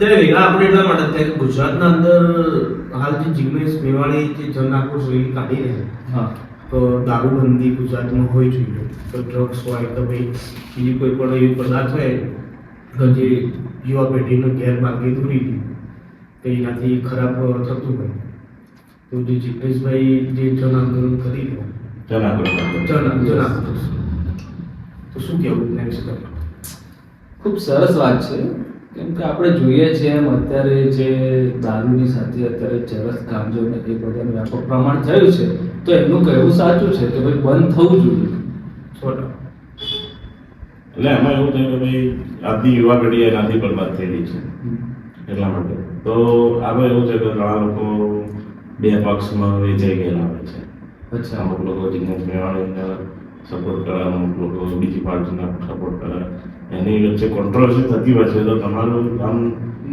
અત્યારે વેગળા આપણે એટલા માટે થાય કે ગુજરાતના અંદર હાલ જે જિગ્નેશ મેવાણી જે જન આક્રોશ રેલી કાઢી રહ્યા હા. તો દારૂબંધી ગુજરાતમાં હોય જોઈએ તો ડ્રગ્સ હોય તો ભાઈ બીજી કોઈ પણ એવી પદાર્થ હોય તો જે યુવા પેઢીનો ગેરમાર્ગે દૂરી ગયું તો એનાથી ખરાબ થતું હોય. તો જે જિગ્નેશભાઈ જે જન આંદોલન કરી રહ્યા જન જન આક્રોશ તો શું કહેવું નેક્સ્ટ તમે? ખૂબ સરસ વાત છે. કેમ કે આપણે જોઈએ છીએ એમ અત્યારે જે દારૂની સાથે અત્યારે ચરસ ગાંજો ને એ બધાનું વ્યાપક પ્રમાણ થયું છે તો એમનું કહેવું સાચું છે કે ભાઈ બંધ થવું જોઈએ. એટલે એમાં એવું થયું કે ભાઈ આજની યુવા પેઢી એનાથી બરબાદ થયેલી છે એટલા માટે. તો આમાં એવું છે કે ઘણા લોકો બે પક્ષમાં વેચાઈ ગયેલા હોય છે. અચ્છા. અમુક લોકો જિગ્નેશ મેવાણીને સપોર્ટ કરે અમુક લોકો બીજી પાર્ટીને સપોર્ટ કરે. એની વચ્ચે કોન્ટ્રોવર્સી થતી હોય છે તો તમારું આમ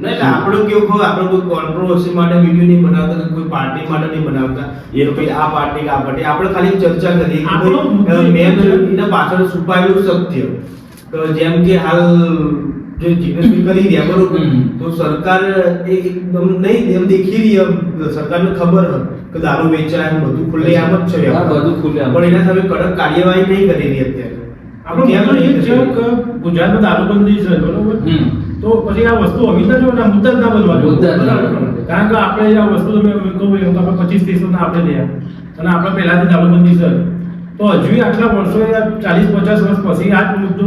નહીં આપણે કેવું હોય આપણે કોઈ કોન્ટ્રોવર્સી માટે વીડિયો નહીં બનાવતા કોઈ પાર્ટી માટે નહીં બનાવતા. એ ભાઈ આ પાર્ટી કે આ પાર્ટી આપણે ખાલી ચર્ચા કરીએ કે આપણો ભાઈ મુદ્દો મેં એના પાછળ છુપાયેલું સત્ય. તો જેમ કે હાલ જે જીએસટી કરી રહ્યા બરોબર. તો સરકાર એકદમ નહીં એમ દેખી રહી સરકારને ખબર હોય. કે દારૂ વેચાય બધું ખુલ્લે આમ જ છે બધું ખુલ્લેઆમ. પણ એના સામે કડક કાર્યવાહી નહીં કરેલી અત્યારે. આપણે કેમ એ છે કે? ગુજરાતમાં દારૂબંધી છે બરોબર? તો પછી આ વસ્તુ હોવી ના જોઈએ મુદ્દા ના બનવા જોઈએ. મુદ્દા ના બનવા કારણ કે આપણે આ વસ્તુ તમે કહું એમ તો આપણે પચીસ ત્રીસ વર્ષના આપણે થયા અને આપણે પહેલાથી દારૂબંધી છે. તો હજુ આટલા વર્ષો ચાલીસ પચાસ વર્ષ પછી આ જ મુદ્દો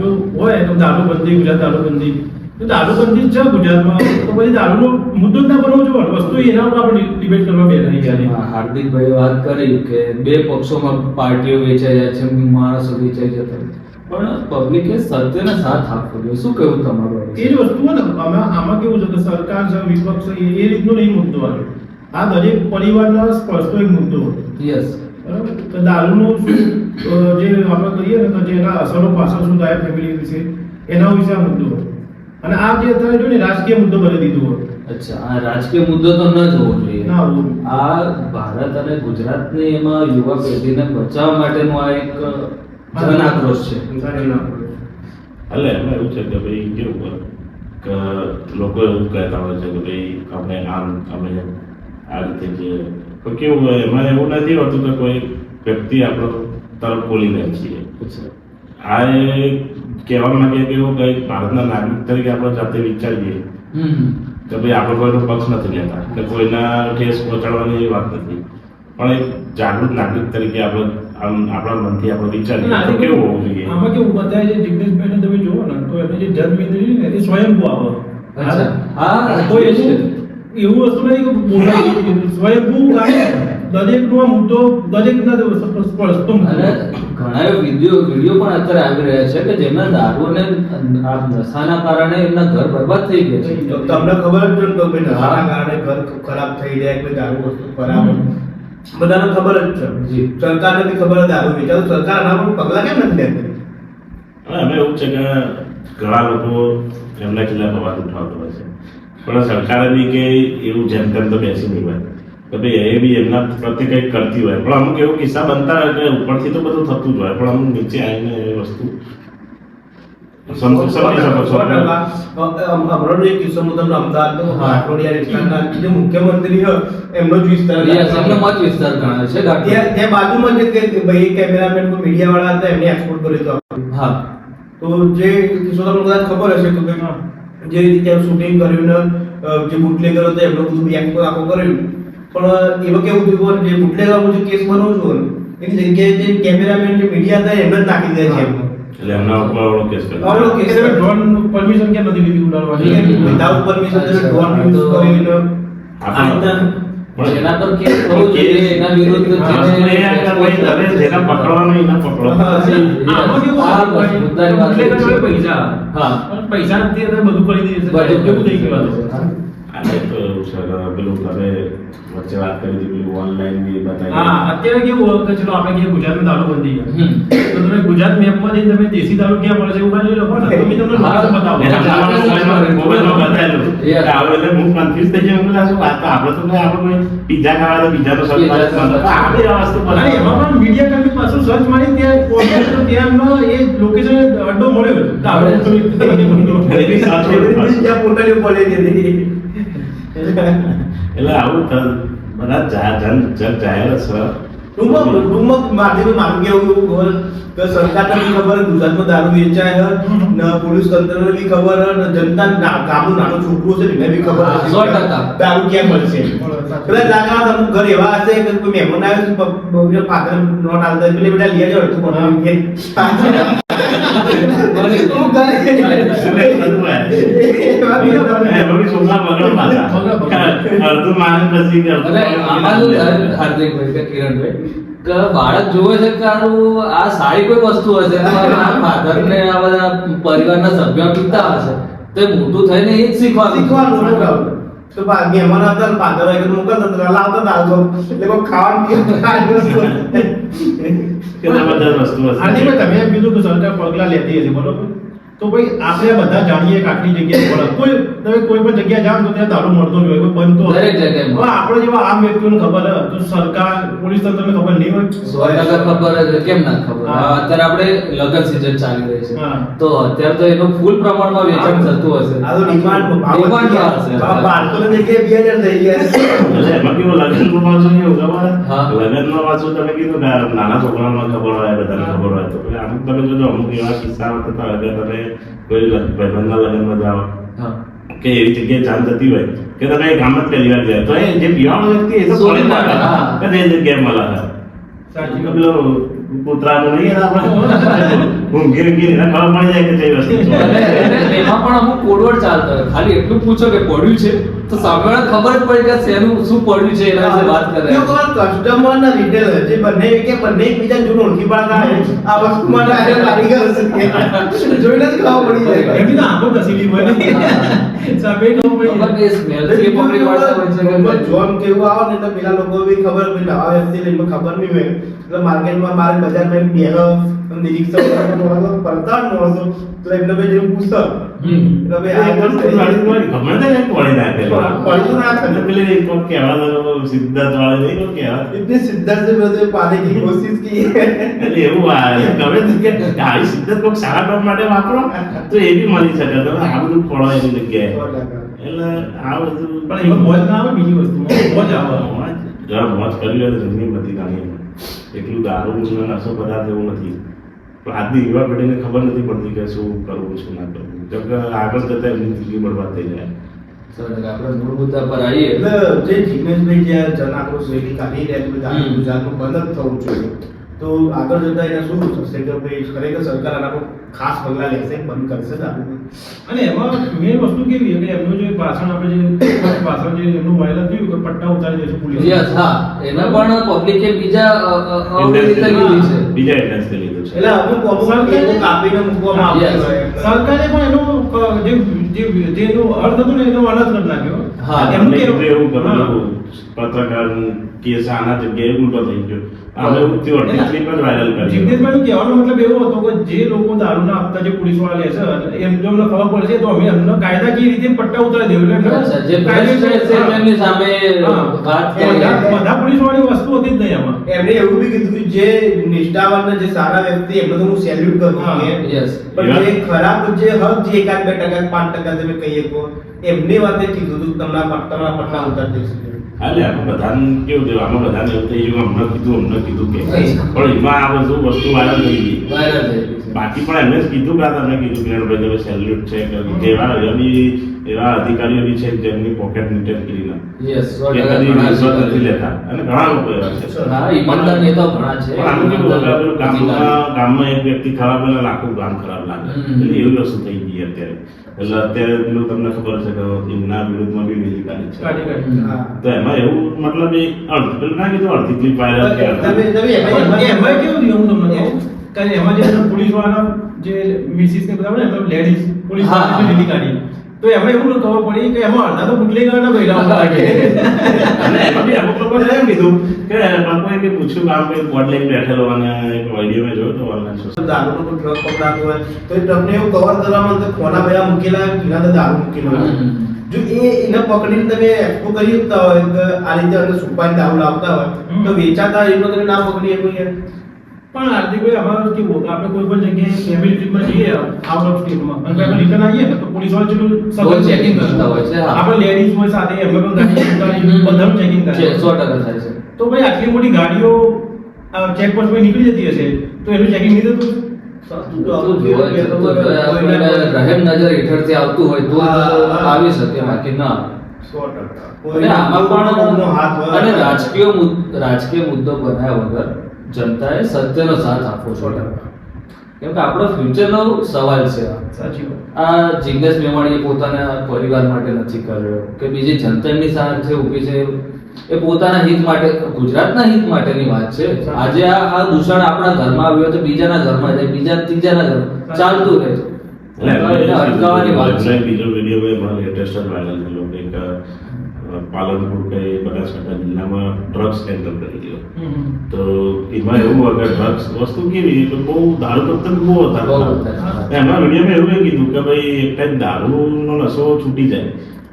જો હોય તો દારૂબંધી ગુજરાત દારૂબંધી. દારૂબંધી જ છે ગુજરાતમાં. તો પછી દારૂનો મુદ્દો જ ના બનવો જોઈએ. વસ્તુ એના ઉપર આપણે ડિબેટ કરવા બેઠા છીએ હાર્દિકભાઈ વાત કરી કે બે પક્ષોમાં પાર્ટીઓ વેચાઈ જાય છે માણસો વેચાઈ જતા. પણ પબ્લિકે સત્યને સાથ આપવો જોઈએ શું કહેવું તમારું એ જ વસ્તુ ને આમાં આમાં કેવું છે કે સરકાર છે વિપક્ષ એ રીતનો નહીં મુદ્દો આવે. આ દરેક પરિવારના સ્પર્શતો એક મુદ્દો યસ બરાબર? તો દારૂનો જે આપણે કહીએ ને કે જેના અસરો પાછળ શું થાય ફેમિલી વિશે એના વિશે આ મુદ્દો અને આ જે અત્યારે જો ને રાજકીય મુદ્દો કરી દીધો હોય. અચ્છા આ રાજકીય મુદ્દો તો ન જોવો જોઈએ. ના હોવું આ ભારત અને ગુજરાતને એમાં યુવા પેઢીને બચાવવા માટેનો આ એક જન આક્રોશ છે. એટલે એમાં એવું છે કે ભાઈ કેવું કે લોકો એવું કહેતા હોય છે કે ભાઈ અમે આમ અમે આ રીતે જે તો કેવું હોય એમાં એવું નથી હોતું કે કોઈ વ્યક્તિ આપણો તરફ બોલી રહ્યા છીએ આ એ કહેવા માંગે કે એવું કે ભારતના નાગરિક તરીકે આપણે જાતે વિચારીએ. કે ભાઈ આપણે કોઈનો પક્ષ નથી લેતા કે કોઈના ઠેસ પહોંચાડવાની વાત નથી. પણ એક જાગૃત નાગરિક તરીકે આપણે આપણા મનથી આપણે વિચારીએ. તો કેવું હોવું જોઈએ? આમાં કેવું બતાવે છે જિગ્નેશભાઈને તમે જુઓ ને તો એમને જે જન્મ ઇન્દ્રિય ને એ સ્વયંભૂ આવે હા, તો એ છે. એવું એવું વસ્તુ નથી કે સ્વયંભૂ આવે દરેકનો મુદ્દો દરેકના મુદ્દો. અને ઘણા એવા વીડિયો વીડિયો પણ અત્યારે આવી રહ્યા છે કે જેમના દારૂ અને આ નશાના કારણે એમના ઘર બરબાદ થઈ ગયા છે. તો તમને ખબર જ છે ને કે ભાઈ નશાના કારણે ઘર ખરાબ થઈ જાય કે દારૂ વસ્તુ ખરાબ બધાને ખબર જ છે. જી. સરકારને બી ખબર જ આવું વેચાય તો સરકાર આના પર પગલાં કેમ નથી લેતી? અમે એવું છે કે ઘણા લોકો એમના ખિલાફ અવાજ ઉઠાવતો હોય છે. પણ સરકારે બી કે એવું જેમ તેમ તો બેસી નહીં હોય. તો ભાઈ એ બી એમના પ્રત્યે કંઈક કરતી હોય. પણ અમુક એવું કિસ્સા બનતા હોય કે ઉપરથી તો બધું થતું જ હોય પણ અમુક નીચે આવીને એ વસ્તુ મુખ્યમંત્રી હોય એમનો જ વિસ્તાર છે બાજુમાં જે ભાઈ કેમેરામેન મીડિયા વાળા હતા એમને એક્સપોર્ટ કર્યો હતો હા. તો જે કિસ્સો તમને કદાચ ખબર હશે કે જે રીતે શૂટિંગ કર્યું ને જે બુટલેગર હતો એમનો બધું આખો કર્યું પણ એવું કેવું થયું કે જે બુટલેગર જે કેસ બનવું છું એની જગ્યાએ જે કેમેરામેન જે મીડિયા હતા એમને જ નાખી દે છે. એટલે એમના ઉપર આવડો કેસ કર્યો. આવડો કેસ એટલે ડ્રોન પરમિશન કેમ નથી લીધી ઉડાડવાની વિધાઉટ પરમિશન ડ્રોન યુઝ કરીને આપણે- આ પણ એના પર કેસ જોઈએ એના વિરુદ્ધ તમે જેને પકડવાનું એને પકડો. પૈસા હા. પણ પૈસા નથી એટલે બધું કરી દે છે બધું કેવું થઈ ગયું પેલું તમે વચ્ચે વાત કરી હતી પેલું ઓનલાઈન બી બતાવી હા અત્યારે કેવું હોય કે આપણે કહીએ ગુજરાતમાં દારૂબંધી છે. હમ. તો તમે ગુજરાત મેપમાં જઈને તમે દેશી દારૂ ક્યાં મળે છે એવું કાઢી તમને. બતાવો. ત્યાં પોતાની એટલે આવું બધા જા- જન જગ જાહેર છે ટૂંકમાં ટૂંકમાં માધ્યમે મારું કેવું એવું ખબર? કે સરકારને બી ખબર ગુજરાતમાં દારૂ વેચાય હ ને પોલીસ તંત્રને બી ખબર ને જનતા ના- ગામનું નાનું છોકરું છે એને બી ખબર દારૂ ક્યાં મળશે? કદાચ જાગા અમુક ઘર એવા હશે કે કોઈ મહેમાન આવ્યો છે પ- પ- ફાધર નોટ આવતા એટલે બેટા લઈ કે. તું પછી કે અડધું બાળક જોવે છે તારું આ સારી કોઈ વસ્તુ હશે ફાધર ને આ બધા પરિવારના સભ્યો પીતા હશે. તો એ મોટું થઈને એ જ શીખવાનું. શીખવાનું. તો બા મહેમાન હતા ને ફાધર હોય કે મોકલતા હતા લાવતા એટલે કોઈ ખાવાનું તમે બીજું સરકાર પગલા લેતી હશે બરોબર? તો ભાઈ આપણે બધા જાણીએ કે આટલી જગ્યાએ કોઈ તમે કોઈ પણ જગ્યાએ જાઓ તો ત્યાં દારૂ મળતો જ હોય કોઈ બનતો દરેક જગ્યાએ. આપણે જેવા આમ વ્યક્તિઓને ખબર તો સરકાર પોલીસ તંત્રને ખબર નહીં હોય? સો ખબર જ કેમ ના ખબર? અત્યારે આપણે લગન સીઝન ચાલી રહી છે. તો અત્યારે તો એનું ફૂલ પ્રમાણમાં વેચાણ થતું હશે. આ તો ડિમાન્ડ ડિમાન્ડ. હશે. ભાવ બારસોની જગ્યાએ 2000 થઈ ગયા છે. એટલે એમાં કેવું લગ્નમાં પાછું એવું ખબર લગનમાં પાછું તમે કીધું નાના છોકરાઓને ખબર હોય બધાને ખબર હોય. તો અમુક તમે જોજો અમુક એવા કિસ્સા હતા હોય તમે કોઈ ભાઈબંધના લગ્નમાં જાઓ. કે એવી જગ્યાએ જાન થતી હોય કે તમે ગામ જ પહેલી વાર ગયા. તો એ જે પીવાનો વ્યક્તિ એ તો શોધી ના હા. કે તે જગ્યાએ મળે. પેલો કૂતરાનું નહીં આપણે ગીર ગીર ખબર પડી જાય કે તે વસ્તુ એમાં પણ અમુક કોડવર્ડ ચાલતા હોય ખાલી એટલું પૂછો કે પડ્યું છે તો સામેવાળાને ખબર જ પડી કે શેનું શું પડ્યું છે એના વિશે વાત કરે. જો કોઈ કસ્ટમર ને રિટેલર જે બંને કે બંને એકબીજાને જોઈને ઓળખી પાડતા હોય, આ વસ્તુ માટે આ કારીગર હશે. જોઈને જ ખબર પડી જાય. એમની તો આંખો નસીબી હોય ને ખબર પડી ખબર જાય. એ smell થી પકડી પાડતા હોય છે જોન કેવું આવે ને તો પેલા લોકો બી ખબર ભાઈ નવા વ્યક્તિ ખબર નહીં હોય. એટલે માર્કેટમાં બાર બજારમાં બેહ નિરીક્ષક ફરતા ન હશો તો એમને ભાઈ જેવું પૂછતો. એક કોક કહેવા તમે આ બધું પડો એટલે આ બધું પણ મોજ ના આવે બીજી વસ્તુ? મોજ આવે. જરા મોજ કરી લે જમીન બધી ગાડી એટલું દારૂ નશો પદાર્થ એવું નથી. પણ આજની યુવા પેઢીને ખબર નથી પડતી કે શું કરવું શું ના કરવું કેમ કે આગળ જતા એમની જિંદગી બરબાદ થઈ જાય. આપણે મૂળ મુદ્દા પર આવીએ. એટલે જે જિગ્નેશભાઈ જે જન રેલી કાઢી રહ્યા છે બધા ગુજરાતમાં બંધ જ થવું જોઈએ. તો આગળ જતા એને શું થશે કે ભાઈ ખરેખર સરકાર આના પર ખાસ પગલાં લેશે બંધ કરશે અને એમાં મેઇન વસ્તુ કેવી કે એમનું જે ભાષણ આપણે જે ભાષણ જે એમનું વાયરલ થયું કે પટ્ટા ઉતારી દેશે પોલીસ યસ હા. એના પણ પબ્લિકે બીજા બીજા એડ્રેસથી લીધું. છે. એટલે અમુક અમુક કાપીને મૂકવામાં આવ્યું છે સરકારે પણ એનું જે જે જેનો અર્થ હતો ને એનો અનર્થ કરી નાખ્યો. હા, એમનું એવું હા. કરેલું પત્રકાર કેસ આના જગ્યાએ ઉલટો થઈ ગયો. અમે તે અઢી ક્લિપ જ વાયરલ કરી જિગ્નેશભાઈનો કહેવાનો મતલબ એવો હતો કે જે લોકો દારૂના આપતા જે પોલીસવાળા લેશે એમ જો અમને ખબર પડશે તો અમે એમને કાયદાકીય રીતે પટ્ટા ઉતારી દેવું એટલે જે કાયદેસર- ભ્રષ્ટ છે હા. તેમની સામે વાત કરી. બધા- બધા પોલીસ વાળી વસ્તુ હતી જ નહીં આમાં એમણે એવું બી કીધું કે જે નિષ્ઠાવાન જે સારા વ્યક્તિ એમને તો હું સેલ્યુટ કરું પણ જે ખરાબ જે હક જે એકાદ બે ટકા પાંચ ટકા તમે કહીએ કો એમની વાતે કીધું હતું તમારા તમારા પટ્ટા ઉતારી દેશે. હાલે આપણે બધાને કેવું થયું? આમાં બધાને એવું થઈ ગયું અમને કીધું અમને કીધું કે પણ એમાં આ બધું વસ્તુ વાયરલ થઈ ગઈ. બાકી પણ એમને જ કીધું કે તમે કીધું કે તમે સેલ્યુટ છે કે જેવા એવી એવા અધિકારીઓ બી છે જેમની પોકેટ નીટેડ કરી ના યસ સો કે ટકા કદી ઘણા રિશ્વત નથી લેતા. અને ઘણા લોકો એવા છે. હા ઈમાનદાર નેતાઓ ઘણા છે. પણ આનું કેવું ઈમાનદાર કે પેલું ગામમાં ગામમાં એક વ્યક્તિ ખરાબ એટલે આખું ગામ ખરાબ લાગે. એટલે એવી વસ્તુ થઈ ગઈ અત્યારે. એટલે અત્યારે પેલું તમને ખબર છે કે એમના વિરુદ્ધમાં બી વેલી કાઢી છે. કાઢી કાઢી. હા. તો એમાં એવું મતલબ એ અર્ધ પેલું ના કીધું અડધી ક્લિપ વાયરલ તમે તમે એમાં કેવું હું તમને કારણ કે એમાં જે પોલીસવાળા જે મિસિસ ને બધા લેડીઝ પોલીસવાળા. કાઢી. તો એમાં એવું ખબર પડી કે એમાં અડધા તો બુટલેગરના બૈરા હતા. અને એમાં બી અમુક લોકો એમ કીધું કે લોકોએ કે પૂછ્યું કે આમ કંઈક બોર્ડ લઈને બેઠેલો અને એક વીડિયો મેં જોયો તો ઓનલાઈન સોશિયલ દારૂનો કોઈ ટ્રક પકડાતો હોય તો એ ટ્રકને એવું કવર કરવામાં તો ખોના બધા મૂકેલા કિનારે દારૂ મૂકેલો જો એ એને પકડીને તમે એક્સપો કરી શકતા હોય કે આ રીતે અને સુપારી દારૂ લાવતા હોય તો વેચાતા એનો તમે ના પકડી શકો યાર. પણ હાર્દિકભાઈ અમારો કેવું કે આપણે કોઈ પણ જગ્યાએ ફેમિલી ટ્રીપમાં જઈએ આઉટ ઓફ સ્ટેટમાં અને આપણે રિટર્ન આવીએ ને તો પોલીસવાળા જેટલું બહુ ચેકિંગ કરતા હોય છે, આપણે લેડીઝ હોય સાથે એમને પણ ગાડી બધાનું ચેકિંગ કરે છે સો ટકા થાય છે. તો ભાઈ આટલી મોટી ગાડીઓ ચેકપોસ્ટ પર નીકળી જતી હશે તો એનું ચેકિંગ નહીં થતું? રહેમ નજર હેઠળથી આવતું હોય તો. આવી શકે બાકી ના? અને આમાં પણ અને રાજકીય રાજકીય મુદ્દો બનાવ્યા વગર જનતાએ સત્યનો સાથ આપવો જોઈએ. કેમ કે આપણો ફ્યુચરનો સવાલ છે. આ. સાચી આ જિગ્નેશ મેવાણીએ પોતાના પરિવાર માટે નથી કર્યો કે બીજી જનતાની સાથે ઊભી છે એ પોતાના હિત માટે ગુજરાતના હિત માટેની વાત છે. આજે આ આ દૂષણ આપણા ઘરમાં આવ્યું હોય તો બીજાના ઘરમાં જાય બીજા ત્રીજાના ઘર ચાલતું રહે. છે અટકાવવાની વાત છે. બીજો વીડિયો મેં લેટેસ્ટ વાયરલ થયેલો કે પાલનપુર કે બનાસકાંઠા જિલ્લામાં ડ્રગ્સ કેન્સર કરી ગયો. તો એમાં એવું હોય કે ડ્રગ્સ વસ્તુ કેવી તો બહુ દારૂ પત્તર બહુ હતા. એમાં વિડીયોમાં એવું કીધું કે ભાઈ એક ટાઈમ દારૂનો નશો છૂટી જાય.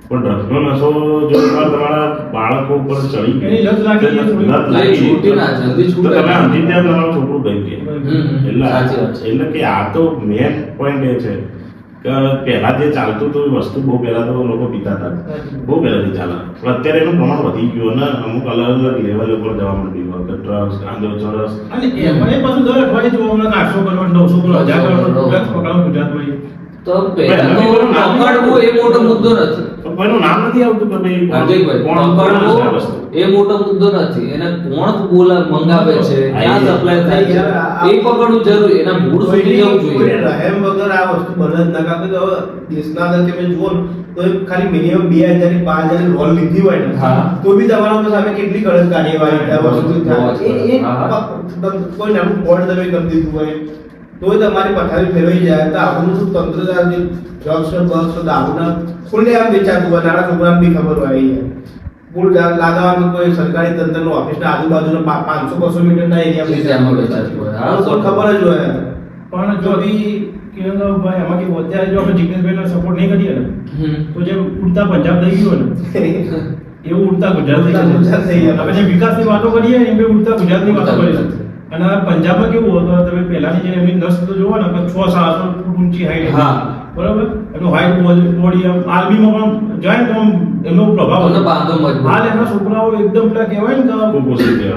પણ ડ્રગ્સનો નશો જો તમારા બાળકો ઉપર ચડી ગયો, લત લાગી જલ્દી છૂટે. તમે. સમજી ત્યાં તમારું છોકરું ગઈ ગયા એટલે એટલે કે આ તો મેન પોઈન્ટ એ છે. પહેલા જે ચાલતું હતું એ વસ્તુ બહુ પહેલા તો લોકો પીતા હતા. બહુ પહેલાથી ચાલે. પણ અત્યારે એનું પ્રમાણ વધી ગયું અને અમુક અલગ અલગ લેવલ ઉપર જવા માંડ્યું. હોય કે ડ્રગ્સ ગાંજો ચોરસ અને એમાં પાછું દર અઠવાડિયે જોવા મળે આઠસો કરોડ, નવસો કરોડ, હજાર કરોડ ગુજરાતમાં તો પહેલા તો પકડવું એ મોટો મુદ્દો નથી. કોઈનું નામ નથી આવતું કે ભાઈ કોણ- હાર્દિકભાઈ, કોણ કોણ છે આ વસ્તુ? પકડવું એ મોટો મુદ્દો નથી. એને કોણ બોલા મંગાવે છે ક્યાં સપ્લાય થાય છે એ પકડવું જરૂરી. એના મૂળ સુધી જવું જોઈએ. રહેમ વગર આ વસ્તુ બને જ ના. હવે દેશના અંદર તમે જુઓ તો ખાલી મિનિમમ બે હજારથી પાંચ હજાર લોન લીધી હોય ને તો બી તમારા સામે કેટલી કડક કાર્યવાહી થાય વસ્તુ થાય. એ- કોઈ નાનું બોર્ડ તમે કરી દીધું હોય તોય તમારી પથારી ફેરવાઈ જાય. તો આપણું શું તંત્ર ડ્રગ્સ ને બગ્સ દારૂના ખુલ્લે આમ વેચાતું હોય નાના છોકરાને બી ખબર હોય અહીંયા પુલ લાગવાનું કોઈ સરકારી તંત્રનો ઓફિસના આજુબાજુના પા- પાંચસો બસો મીટરના એરિયામાં વેચાતું હોય. ખબર જ હોય. પણ જો બી કિરણભાઈ એમાં કેવું અત્યારે જો આપણે જિગ્નેશભાઈને સપોર્ટ નહીં કરીએ ને તો જે ઉડતા પંજાબ થઈ ગયું ને એવું ઉડતા ગુજરાત થઈ ગયું. આપણે જે વિકાસની વાતો કરીએ એમ બે ઉડતા ગુજરાતની વાતો કરીએ. અને પંજાબમાં કેવું હતું તમે પહેલાની જે એમની નસ તો જોવો ને કે છ સાત ફૂટ ઊંચી હાઈટ હા. બરાબર એનું હાઈટ બોડી આમ આર્મીમાં પણ જાય ને તો આમ એમનો પ્રભાવ હતો. બાંધો મજબૂત. હાલ એના છોકરાઓ એકદમ પેલા કહેવાય ને કે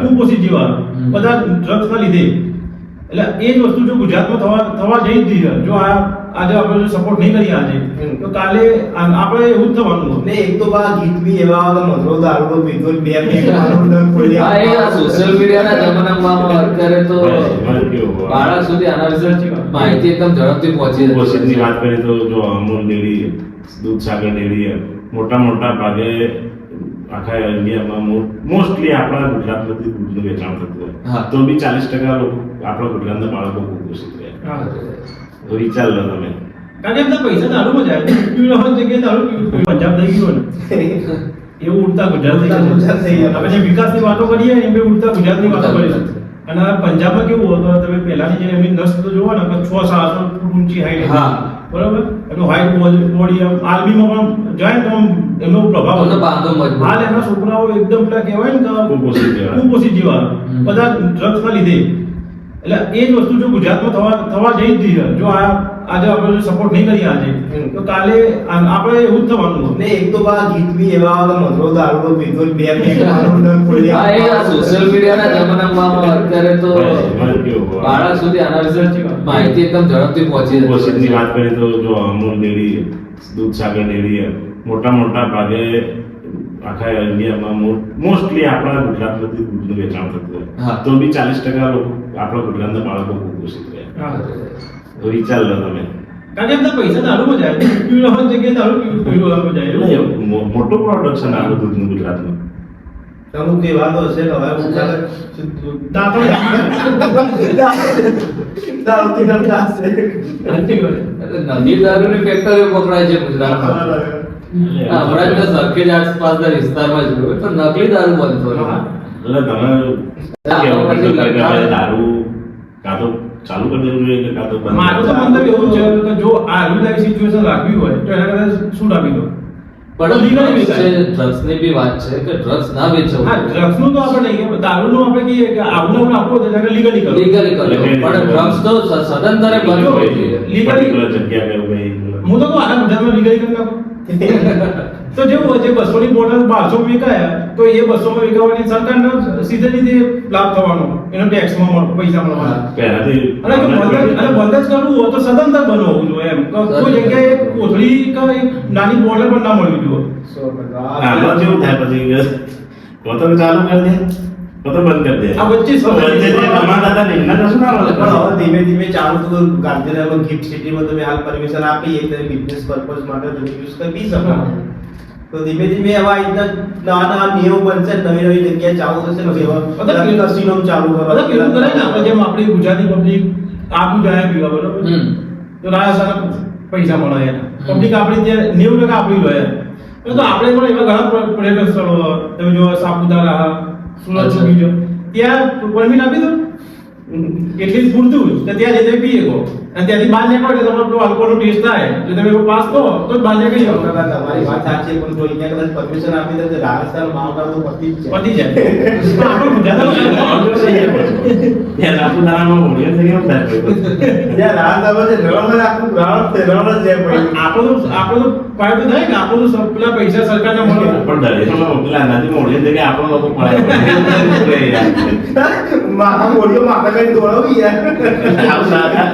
કુપોષિત જેવા. બધા ડ્રગ્સના લીધે એટલે એ જ વસ્તુ જો ગુજરાતમાં થવા થવા જઈ જ રહી જો આ આજે આપણે જો સપોર્ટ નહીં કરીએ આજે તો કાલે આપણે એવું જ થવાનું ને એક તો બા ગીત બી એવા આવે મધરો દારૂ પીધો બે મિનિટ ખોલી હા એ સોશિયલ મીડિયાના જમાનામાં અત્યારે તો બાળક સુધી આના વિશે માહિતી એકદમ ઝડપથી પહોંચી જતી વાત કરીએ તો જો અમૂલ ડેરી દૂધ સાગર ડેરી મોટા મોટા ભાગે આખા ઇન્ડિયામાં મોસ્ટલી આપણા ગુજરાતમાંથી દૂધનું વેચાણ થતું હા. હોય તો બી ચાલીસ ટકા લોકો આપણા ગુજરાતના બાળકો કુપોષિત રહે. હા. તો વિચાર લો તમે કારણ કે એમના પૈસા દારૂમાં જાય પીવડા હોય જગ્યાએ દારૂ પીવું પંજાબ થઈ ગયું ને એવું ઉડતા ગુજરાત થઈ જશે. આપણે જે વિકાસની વાતો કરીએ એમ બે ઉડતા ગુજરાતની વાતો કરીએ અને પંજાબમાં કેવું હતું તમે પહેલાની જે એમની નસ તો જોવો ને કે છ સાત ફૂટ ઊંચી હાઈટ હા. બરાબર એનો હાઈટ બોડી આમ આર્મીમાં પણ જાય ને તો આમ એમનો પ્રભાવ હતો. બાંધો મજબૂત. હાલ એના છોકરાઓ એકદમ પેલા કહેવાય ને કે કુપોષિત જેવા. કુપોષિત જેવા. બધા ડ્રગ્સના લીધે એટલે એ જ વસ્તુ જો ગુજરાતમાં થવા થવા જઈ જ છે. જો આ આજે આપણે જો સપોર્ટ નહીં કરીએ આજે તો કાલે આપણે એવું જ થવાનું ને એક તો બા ગીત બી એવા આવે મધરો દારૂ પીધો બે બે હા એ આ સોશિયલ મીડિયાના જમાનામાં અત્યારે તો બાળક સુધી આના વિશે માહિતી એકદમ ઝડપથી પહોંચી જાય. કુપોષિતની વાત કરીએ તો જો અમૂલ ડેરી દૂધ સાગર ડેરી મોટા મોટા ભાગે આખા ઇન્ડિયામાં મોસ્ટલી આપણા ગુજરાતમાંથી દૂધનું વેચાણ થતું હોય. તો બી ચાલીસ ટકા લોકો આપણા ગુજરાતના બાળકો કુપોષિત રહે હા. તો વિચાર લો તમે. મોટું પ્રોડક્શન આપણું દૂધનું ગુજરાતનું. અમુક એવા તો હશે કે હવે દાંતો ડરતા હશે નદી દારૂની ફેક્ટરીઓ પકડાય છે ગુજરાતમાં. હા, હમણાં જ મેં સરખેજ આસપાસના વિસ્તારમાં જોયું તો નકલી દારૂ બનતો હા. એટલે તમે. દારૂ કાં તો ચાલુ કરી દેવું જોઈએ કે કાં તો મારું તો મંતવ્ય એવું છે કે જો આ આવી સિચ્યુએશન રાખવી હોય તો એના કદાચ શું રાખી દો પણ legally drugs છે વેચાય. drugs ની બી વાત છે કે drugs ના વેચવું હા ડ્રગ્સનું તો આપણે નહીં દારૂનું આપણે કહીએ કે આવું આપણે આપવું હોય તો લીગલી કરો. લીગલી કરો. પણ કરો. તો સદંતરે બંધ હોવી જોઈએ Legally- જગ્યા કે એવું હું તો આના ગુજરાતમાં લીગલી કરી નાખો. તો જેવું હોય જે બસો ની બોટલ બારસો વેચાય તો એ બસો માં વેચાવાની સરકારને સીધે રીતે લાભ થવાનો. એનો ટેક્સમાં મળતો પૈસા મળવાના. અને બંધ જ- કરવું હોય તો સદંતર જોઈએ એમ. કોઈ જગ્યાએ એક નાની બોટલ પણ ના મળવી જોઈએ થાય પછી પોતાને ચાલુ કરી દે પોતે બંધ કરી દે આ વચ્ચે વચ્ચે જે કમાતા હતા ને એમને કશું ના મળે પણ હવે ધીમે ધીમે ચાલુ તો ગાંધીનગરમાં ગિફ્ટ સિટીમાં તમે હાલ પરમિશન આપી એક બિઝનેસ પર્પઝ માટે તમે યુઝ કરી શકો તો ધીમે ધીમે એવા રીતના નવા નવા નિયમો બનશે નવી નવી જગ્યાએ ચાલુ થશે ને બધા ચાલુ કેવું કરે ને આપણે જેમ આપણી ગુજરાતી પબ્લિક આબુ જાય પીવા બરોબર તો પૈસા મળે એના. પબ્લિક આપણી ત્યાં નેવું ટકા આપણી લો તો આપણે પણ એવા ઘણા પ્ર- પર્યટન સ્થળો તમે જો સાપુતારા સુરત. છે બીજો. ત્યાં પરમિટ આપી દો. એટલી પૂરતું તો ત્યાં જઈને પીએ શકો અને ત્યાંથી બહાર નીકળો એટલે તમારો alcohol ટેસ્ટ થાય. એટલે તમે એવો પાસ થો તો જ બહાર નીકળી જાઓ તમારી વાત સાચી પણ જો અહીંયા કદાચ પરમિશન આપી દે તો રાજસ્થાન માઉન્ટ તો પતી જ જાય. પતી જાય પણ આપણું ત્યાં સાપુતારામાં મોઢિયા થઈ કેમ થાય? જ્યાં રાજસ્થાનમાં છે, રણમાં આખું ગ્રાઉન્ડ છે, રણ જ છે પછી. આપણો આપણો ફાયદો થાય ને આપણો તો પેલા પૈસા સરકારને મળે. પણ દરેકમાં પેલા નદી મોઢે છે કે આપણો લોકો પડાય માથા મોઢીઓ માથા કઈ દોડાવી યાર.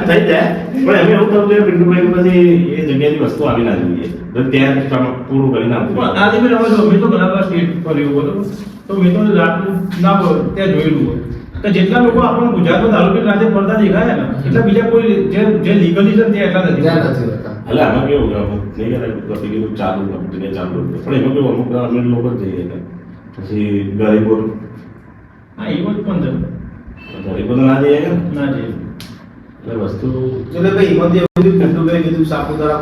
થઈ જાય. પણ એમ એવું થતું કે પિન્ટુભાઈ પછી એ જગ્યાની વસ્તુ આવી ના જોઈએ. તો ત્યાં તમે પૂરું કરી નાખવું પણ આજે મેં હવે મેં તો ઘણા બધા સ્ટેટ ફર્યું હતું તો મેં તો રાતનું ના ત્યાં જોયેલું હોય. તો જેટલા લોકો આપણને ગુજરાતમાં દારૂ કે રાતે પડતા દેખાય ને એટલા બીજા કોઈ જે જે લીગલી છે ત્યાં એટલા નથી એટલે આમાં કેવું કે અમુક નહીં કરે પછી કીધું ચાલુ કંપનીને ચાલુ પણ એમાં કેવું અમુક અમીર લોકો જ જઈએ ને પછી ગરીબો હા એ વાત પણ છે. ગરીબો તો ના જઈએ ના એટલે વસ્તુ એટલે ભાઈ એમાં તો એવું થયું, પિન્ટુભાઈએ કીધું સાપુતારા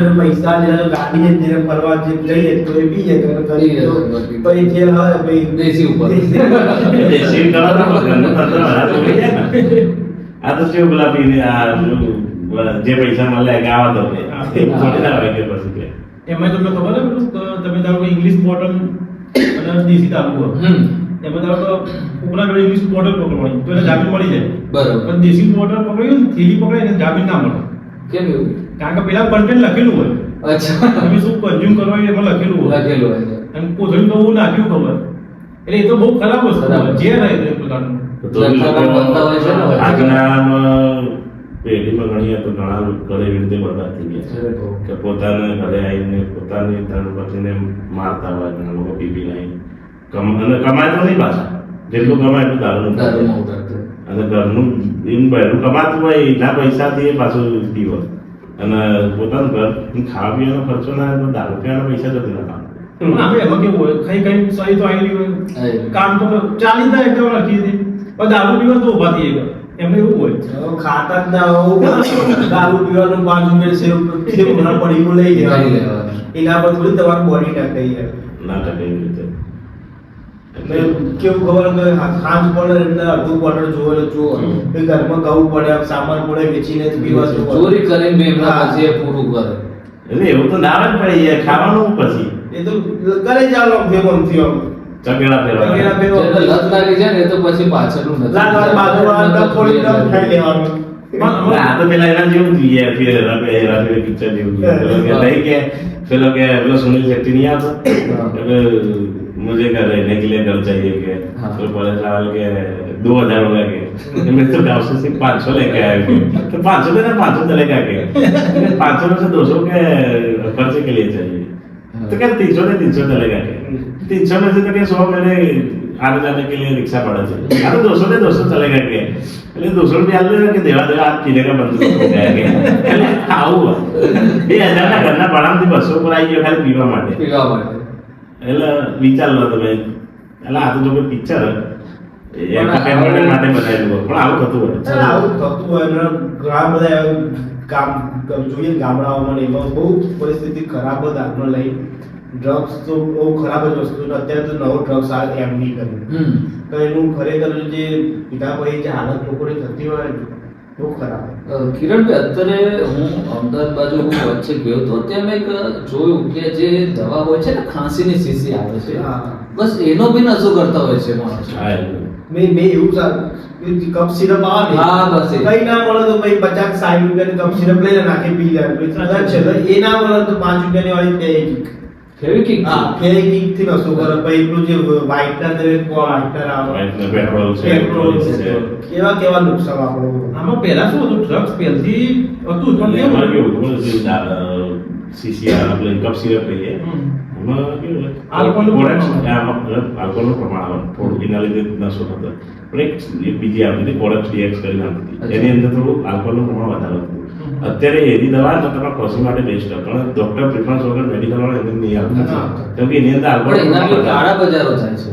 જો પૈસા ને ગાડી ને જેને ફરવા જે જઈએ તો એ બી જાય કરી પછી જે હોય ભાઈ દેશી ઉપર. દેશી. વધારે તો થઈ જાય ને આ તો આ જે પૈસા મળે ગાવા આવા દો થોડી ના હોય કે પછી એમાં તમને ખબર છે પેલું તમે ધારો કે ઇંગ્લિશ બોટમ અને દેશી તાલુકો એમાં ધારો કે કોકના ઘરે ઇંગ્લિશ બોટલ પકડવાની તો એને જામીન મળી જાય. બરાબર. પણ દેશી બોટલ પકડ્યું ને થેલી પકડે એને જામીન ના મળે. કેમ એવું? કારણ કે પેલા કન્ટેન્ટ લખેલું હોય. અચ્છા. તમે શું કન્ઝ્યુમ કરવા એમાં લખેલું હોય. લખેલું હોય અને કોથળી તો હું નાખ્યું ખબર. એટલે એ તો બહુ ખરાબ વસ્તુ. જે રહે છે પ્રકારનું તો બી લખાણ લોકો બનતા હોય છે ને પેઢીમાં ગણીએ તો ઘણા ઘરે એવી રીતે બરબાદ થઈ ગયા છે. કે પોતાને ઘરે આવીને પોતાની ધર્મપત્નીને મારતા હોય ઘણા લોકો પીપી નહીં કમ અને કમાય તો નહીં પાછા. જેટલું કમાય એટલું દારૂ દારૂમાં ઉતરતું. અને ઘરનું એમ પહેલું કમાતું હોય એના પૈસાથી એ પાછું દિવસ અને પોતાનું ઘર ખાવા પીવાનો ખર્ચો ના આવે દારૂ પીવાના પૈસા જતી ના પણ એમાં કેવું હોય? ખાઈ ખાઈ સહી તો આવેલી હોય. કામ તો ચાલી જાય એકદમ રાખી દે પણ દારૂ પીવા તો ઊભા થઈ જાય એમને એવું હોય. ખાતા જ ના હોવ. દારૂ પીવાનું પાંચ રૂપિયા સેવ સેવ ઘણા લઈ લેવાનું. એના પર થોડી તમારી બોડી ના ટકે એવી રીતે એટલે કેવું ખબર કે સાંજ પડે એટલે અડધું બોટલ જોવે એટલે જોવે ઘરમાં ઘઉં પડે સામાન પડે વેચીને પીવા ચોરી કરીને બી એમના પછી એ પૂરું કરે. એટલે એવું તો ના જ પડી જાય ખાવાનું પછી. એ તો કરે ચાલો આમ થયો થયો આમ. ફેરવા. ચકેડા ફેરવા. જેને લત લાગી જાય ને તો પછી પાછળનું નથી. લાગવાની બાજુવાળા તો થોડી દમ ખાઈ લેવાનું. પણ આ તો પેલા એના જેવું જ ફિર પિક્ચર જેવું કે પેલો કે પેલો સુનિલ શેટ્ટી નહીં આવતો। કે मुझे घर रहने के लिए घर चाहिए के हाँ। तो पुलिस वाले के दो हजार हो गए के मैं तो गाँव से सिर्फ पाँच सौ लेके आया हूँ तो पाँच सौ देना पाँच सौ चलेगा के पाँच सौ में से दो सौ के खर्चे के लिए चाहिए तो क्या तीन सौ ने तीन सौ चलेगा के तीन सौ में से तो क्या सौ मेरे आने जाने के लिए रिक्शा पड़ा चाहिए हाँ तो दो सौ ने दो सौ चलेगा के એટલે દોસો રૂપિયા આલે કે દેવા દેવા હાથ પીને કા બંધ થઈ ગયા કે એટલે આવું બે હજારના ઘરના ભાડામાંથી બસો ઉપર આવી ગયો ખાલી પીવા માટે પીવા માટે એટલે વિચારલો તમે એટલે આ તો જો પિક્ચર એ એન્ટરટેનમેન્ટ માટે બનાવેલું હોય પણ આવું થતું હોય આવું થતું હોય ને ઘણા બધા કામ જોઈએ ગામડાઓમાં એમાં બહુ પરિસ્થિતિ ખરાબ જ હાથમાં લઈ ડ્રગ્સ તો બહુ ખરાબ જ વસ્તુ છે અત્યારે તો નવો ડ્રગ્સ આવે હમ તો એનું ખરેખર જે પિતા ભાઈ જે હાલત લોકોની થતી હોય બહુ ખરાબ. અ, કિરણભાઈ અત્યારે હું અમદાવાદ બાજુ હું વચ્ચે ગયો તો ત્યાં મેં જોયું કે જે દવા હોય છે ને ખાંસીની શીશી આવે છે બસ એનો બી નશો કરતા હોય છે માણસ. મેં મેં એવું સારું કપ સિરપ આવે ને હા, બસ કઈ ના મળે તો ભાઈ પચાસ સાઠ રૂપિયાની કપ સિરપ લઈને નાખી પી જાય છે એ ના મળે તો પાંચ રૂપિયાની વાળી ફેવિકિક ફેવિકિક હા ફેવિકિકથી નસો કરે પછી એટલું જે વ્હાઇટનર તમે વ્હાઇટનર આવે? વાઇટનર પેટ્રોલ છે પેટ્રોલ છે. કેવા કેવા નુકસાન આપણો આમાં પહેલા શું હતું? ડ્રગ્સ પહેલથી હતું પણ અને એમાં કેવું કેવું ખબર છે? દા- આપણે કપ સિરપ લઈએ. આલ્કોહોલનું પ્રમાણ. આમાં મતલબ પ્રમાણ આવે. થોડું એના લીધે નશો થતો પણ એક બીજી આવતી હતી પ્રોડક્ટ ડીએક્સ કરી નાખતી એની અંદર થોડું આલ્કોહોલનું પ્રમાણ વધારે હતું. અત્યારે એની દવા તો તમારા ખોસી માટે બેસ્ટ છે પણ ડોક્ટર પ્રિફરન્સ વગર મેડિકલ વાળા એને નહીં આવતા કેમ કે એની અંદર આલ્કોહોલ કાળા બજારો થાય છે.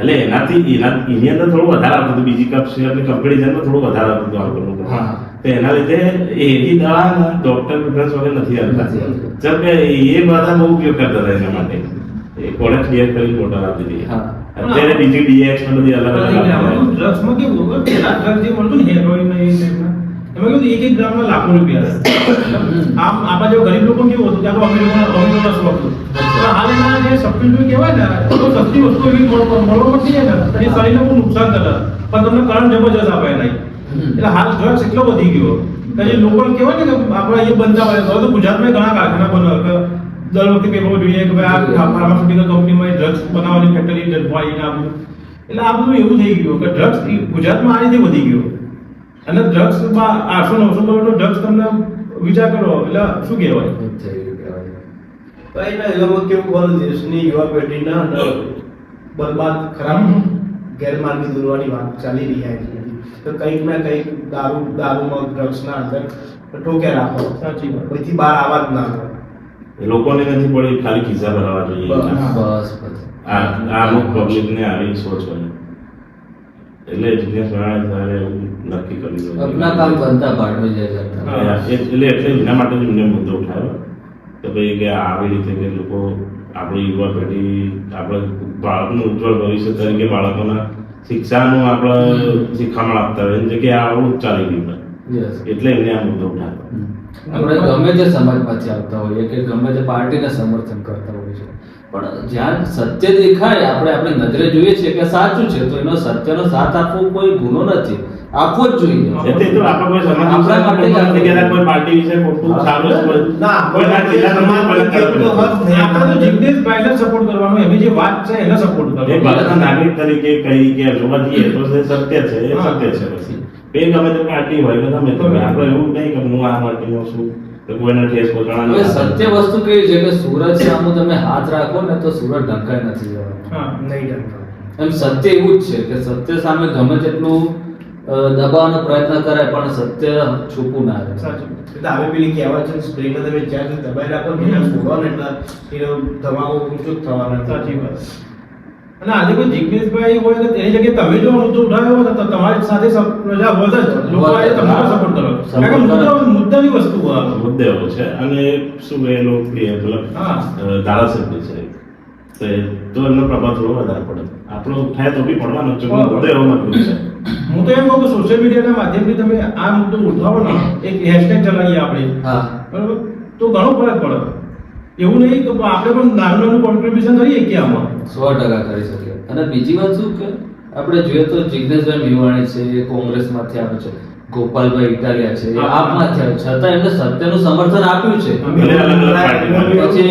એટલે એનાથી એના એની અંદર થોડું વધારે આવતું હતું. બીજી કપ સિરપની કમ્પેરિઝનમાં થોડું વધારે આવતું હતું આલ્કોહોલનું તો એના લીધે એની દવા ડોક્ટર પ્રિફરન્સ વગર નથી આવતા જેમ કે એ બધા બહુ ઉપયોગ કરતા હતા એના માટે. એ કોલેજ ક્લિયર કરી મોટા આપી હતી અત્યારે બીજી ડીએક્સ ને બધી અલગ અલગ ડ્રગ્સમાં કેવું હોય, પહેલા ડ્રગ જે મળતું હેરોઇન એમાં કેવું એક એક ગ્રામના લાખો રૂપિયા આમ આપણા જેવા ગરીબ લોકો કેવું હતું ત્યાં તો અમીરોનો અમીરોનો શોખ હતો. પણ હાલ એના જે સબસિડી કહેવાય ને તો સસ્તી વસ્તુ એવી મળ- મળવા મળતી જાય ને એ શરીરને બહુ નુકસાન કરે પણ તમને કરંટ જબરજસ્ત આપે નહીં એટલે હાલ ડ્રગ્સ એટલો વધી ગયો. કે લોકો લોકલ કહેવાય ને કે આપણે એ બનતા હોય તો ગુજરાતમાં ઘણા કારખાના બને. કે દર વખતે પેપરો જોઈએ કે ભાઈ આ ફાર્માસ્યુટિકલ કંપનીમાં ડ્રગ્સ બનાવવાની ફેક્ટરી હોય એટલે આ બધું એવું થઈ ગયું કે ડ્રગ્સ ગુજરાતમાં આ રીતે વધી ગયો. અને ડ્રગ્સમાં આઠસો નવસો કરોડનો ડ્રગ્સ તમને વિચાર કરો એટલે શું કહેવાય. કઈ ના એમાં કેવું બોલું દેશની યુવા પેઢીના અંદર બરબાદ ખરાબ. ગેરમાર્ગે દોરવાની વાત ચાલી રહી છે. તો કંઈક ના કંઈક દારૂ દારૂમાં ડ્રગ્સના અંદર ઠોકે રાખો. સાચી વાત. પછી બહાર આવવા જ ના કરો એ લોકોને નથી પડી ખાલી ખિસ્સા ભરાવા જોઈએ. બસ. બસ આ આ પબ્લિકને આવી સોચ હોય. એટલે જિજ્ઞેશ રાણા સારે નક્કી કર્યું આપના કામ બનતા પાડવે જાય એટલે એટલે એના માટે મેં મુદ્દો ઉઠાવ્યો કે ભાઈ કે આવી રીતે કે લોકો આપણી યુવા પેઢી આપણે બાળકનું ઉજ્જવળ ભવિષ્ય તરીકે બાળકોના શિક્ષાનું આપણે શિખામણ આપતા હોય. જે કે આવું ચાલી ગયું એટલે એમને આ મુદ્દો ઉઠાવ્યો. આપણે ગમે તે સમાજ સમાજમાંથી આવતા હોઈએ કે ગમે તે પાર્ટીને સમર્થન કરતા હોઈએ. છીએ પણ જ્યાં સત્ય દેખાય આપણે આપણી નજરે જોઈએ છીએ કે સાચું છે તો એનો સત્યનો સાથ આપવો કોઈ ગુનો નથી આપવો જ જોઈએ એટલે તો આપણે કોઈ સમાજ આપણા માટે આપણે- કોઈ પાર્ટી વિશે ખોટું સારું ના કોઈ- ના, જિલ્લા સમાજ તો હદ નહીં. આપણે તો જિગ્નેશભાઈને સપોર્ટ કરવાનો એની જે વાત છે એને સપોર્ટ એક કરવાનો ભારતના નાગરિક તરીકે કહી કે જોવા જઈએ તો સત્ય છે એ. સત્ય છે પછી બે ગમે તે પાર્ટી હોય કે ગમે તો. આપણે એવું નહીં કે હું આ પાર્ટીનો છું તો કોઈને ઠેસ હવે સત્ય વસ્તુ કેવી છે કે સુરત સામે તમે હાથ રાખો ને તો સુરત ઢંકાય નથી જવાનું. હા નહીં ડરતા એમ સત્ય એવું જ છે કે સત્ય સામે ગમે તેટલું દબાવવાનો પ્રયત્ન કરે પણ સત્ય છૂપું ના રહે. સાચું. એટલે હવે પેલી કહેવત છે સ્પ્રેને તમે જ્યાં દબાઈ રાખો ને એટલે ધમાકો ઊંચો જ થવાનો. સાચી વાત. અને આજે કોઈ જિગ્નેશભાઈ હોય તો તેની જગ્યાએ તમે જો મુદ્દો ઉઠાવ્યો હોત તો તમારી સાથે પ્રજા વધે જ. લોકો આજે તમારો સપોર્ટ કરો. કારણ કે મુદ્દો મુદ્દાની વસ્તુ મુદ્દે મુદ્દેઓ છે. અને શું એ લોકપ્રિય મતલબ ધારાસભ્ય છે. તો તો એમનો પ્રભાવ થોડો વધારે પડે. આપણો થાય તો બી પડવાનો છે. મુદ્દો એવો મજબૂત છે. હું તો એમ કહું કે સોશિયલ મીડિયાના માધ્યમથી તમે આ મુદ્દો ઉઠાવો ને એક હેશટેગ ચલાવીએ આપણે. હા. બરાબર? તો ઘણો ફરક પડે. એવું નહીં કે આપણે પણ નાનું નાનું કોન્ટ્રીબ્યુશન કરીએ કે આમાં? સો ટકા કરી શકીએ. અને બીજી વાત શું કે આપણે જોઈએ તો જિગ્નેશભાઈ મેવાણી છે એ કોંગ્રેસમાંથી આવે છે ગોપાલભાઈ ઇટાલિયા છે આપમાંથી આવે છતાં એમને સત્યનું સમર્થન આપ્યું છે. પછી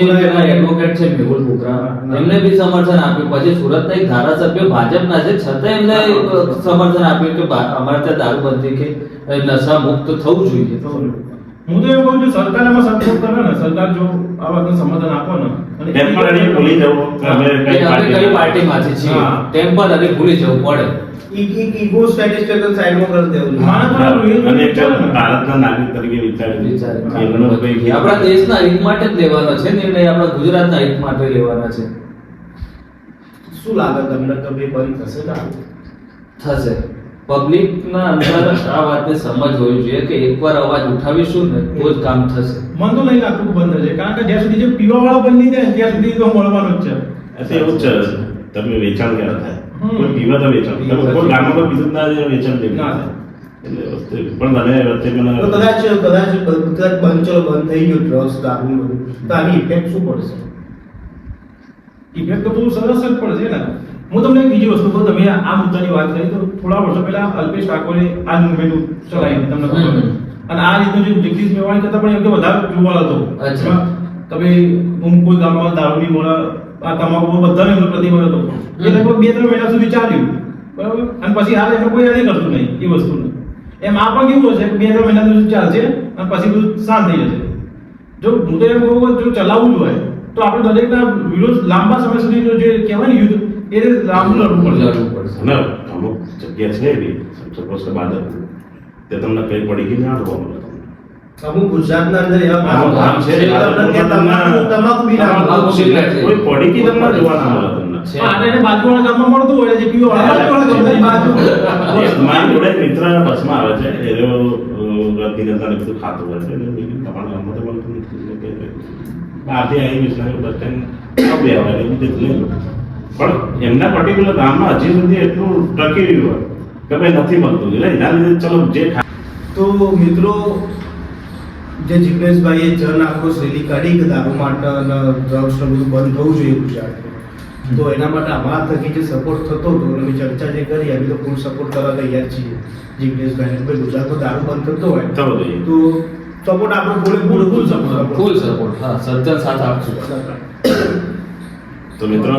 એડવોકેટ છે. મેહુલ બોગરા એમને બી સમર્થન આપ્યું. પછી સુરતના એક ધારાસભ્ય ભાજપના છે. છતાં એમને સમર્થન આપ્યું કે અમારે ત્યાં દારૂબંધી કે નશા મુક્ત થવું જોઈએ. હું તો એમ કહું છું સરકાર એમાં સપોર્ટ કરે ને. સરકાર જો આ વાતનું સમર્થન આપો ને. અને ટેમ્પરરી ભૂલી જવું. અમે કઈ કઈ પાર્ટી પાર્ટીમાંથી છીએ? ટેમ્પરરી ભૂલી જવું પડે. ઈ- ઈ- ઈગો સ્ટેટિસ્ટિકલ સાઈડમાં કરી દેવું. જોઈએ. માણસ પણ real અને એક ભારતના નાગરિક તરીકે વિચારી. એમનો આપણા દેશના હિત માટે જ લેવાનો છે નિર્ણય આપણા ગુજરાતના હિત માટે લેવાના છે. શું લાગે તમને કે બંધ થશે થશે. પબ્લિકના અંદર આ વાતને સમજ હોવી જોઈએ કે એકવાર અવાજ ઉઠાવીશું ને તો જ કામ થશે. મન તો નહીં લાગતું બંધ થશે કારણ કે જ્યાં સુધી જે પીવા વાળો બંધ નહીં થાય ત્યાં સુધી તો મળવાનો જ છે. એટલે એવું જ છે. તમે વેચાણ ક્યારે થાય? કોઈ પીવા તો વેચાણ. તમે કોઈ ગામમાં બીજું ના વેચાણ થાય? વસ્તુ પણ મને વચ્ચે મને કદાચ કદાચ કદાચ બંધ ચલો બંધ થઈ ગયું ડ્રગ્સ દારૂ બધું. તો આની ઇફેક્ટ શું પડશે? ઇફેક્ટ તો બહુ સરસ જ પડશે ને. હું તમને એક બીજી વસ્તુ કહું તમે આ મુદ્દાની વાત કરી તો થોડા વર્ષો પહેલા અલ્પેશ ઠાકોરે આ મુવમેન્ટ ચલાવી તમને ખબર અને આ રીતનું જે જગદીશ મેવાણી કરતા પણ એમ વધારે જોવાળ હતો. તમે હું કોઈ ગામમાં દારૂની મોડા આ તમાકુ બધાને એમનો પ્રતિબંધ હતો. એ લગભગ બે ત્રણ મહિના સુધી ચાલ્યું. બરાબર? અને પછી હાલ એમને કોઈ યાદ કરતું નહીં એ વસ્તુને. એમ આ પણ કેવું હશે કે બે ત્રણ મહિના સુધી ચાલશે અને પછી બધું શાંત થઈ જશે. જો હું તો એમ કહું જો ચલાવવું જ હોય તો આપણે દરેકના વિરોધ લાંબા સમય સુધી જે કહેવાય ને યુદ્ધ એ રામનો લડવું પડશે પડશે. ના અમુક જગ્યા છે એવી. સપોઝ કે બાદલ તે તમને કઈ પડી ગઈ ના જોવા મળે અમુક ગુજરાતના અંદર એવા ગામ છે તમને તમાકુ બી ના. કોઈ પડી ગઈ તમને જોવા ના મળે તમને. આને બાજુવાળા ગામમાં મળતું હોય જે પીવા વાળા બાજુવાળા એક મારી જોડે મિત્ર બસમાં આવે છે એ અ, બધું ખાતું હોય છે તમારા ગામમાં તો મળતું નથી. બહારથી આવી મિશનરી બસ સ્ટેન્ડ આવે એટલે મેં કીધું, લઈ લો. પણ એમના પર્ટિક્યુલર ગામમાં હજી સુધી એટલું ટકી રહ્યું હોય કે ભાઈ નથી મળતું. એટલે એના લીધે ચલો જે તો મિત્રો જે જિગ્નેશભાઈએ જન આખો રેલી કાઢી કે દારૂ માટે અને ડ્રગ્સ બધું બંધ થવું જોઈએ ગુજરાત તો એના માટે અમારા થકી જે સપોર્ટ થતો હતો અને ચર્ચા જે કરી અમે તો ફૂલ સપોર્ટ કરવા તૈયાર છીએ. જિગ્નેશભાઈને ભાઈ ગુજરાતમાં દારૂ બંધ થતો હોય તો સપોર્ટ આપણો ફૂલ ફૂલ ફૂલ સપોર્ટ ફૂલ સપોર્ટ હા સજ્જન સાથ આપશું. તો મિત્રો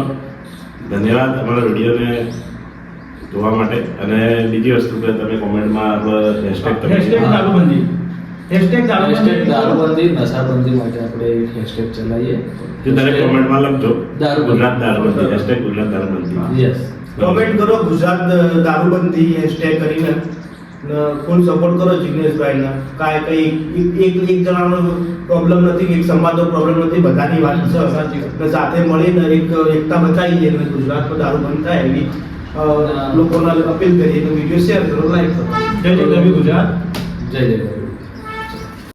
ધન્યવાદ અમારા વિડીયોને જોવા માટે. અને બીજી વસ્તુ કે તમે કોમેન્ટમાં હેશટેગ હેશટેગ દારૂબંધી હેશટેગ હેશટેગ દારૂબંધી. દારૂબંધી. નશાબંધી માટે આપણે એક હેશટેગ ચલાવીએ જો તમે કોમેન્ટમાં લખજો. દારૂ ગુજરાત દારૂબંધી હેશટેગ ગુજરાત દારૂબંધી. યસ કોમેન્ટ કરો ગુજરાત દારૂબંધી હેશટેગ કરીને. ફૂલ સપોર્ટ કરો જિગ્નેશભાઈને. કાંઈ કંઈ એક એક એક જણાનો પ્રોબ્લેમ નથી એક સમાજનો પ્રોબ્લેમ નથી બધાની વાત છે. સાચી સાથે મળીને એક એકતા બતાવીએ અને ગુજરાતમાં દારૂ બંધ થાય એવી લોકોને અપીલ કરીએ. તો વીડિયો શેર કરો લાઈક કરો. જય જય ગુજરાત. જય જય.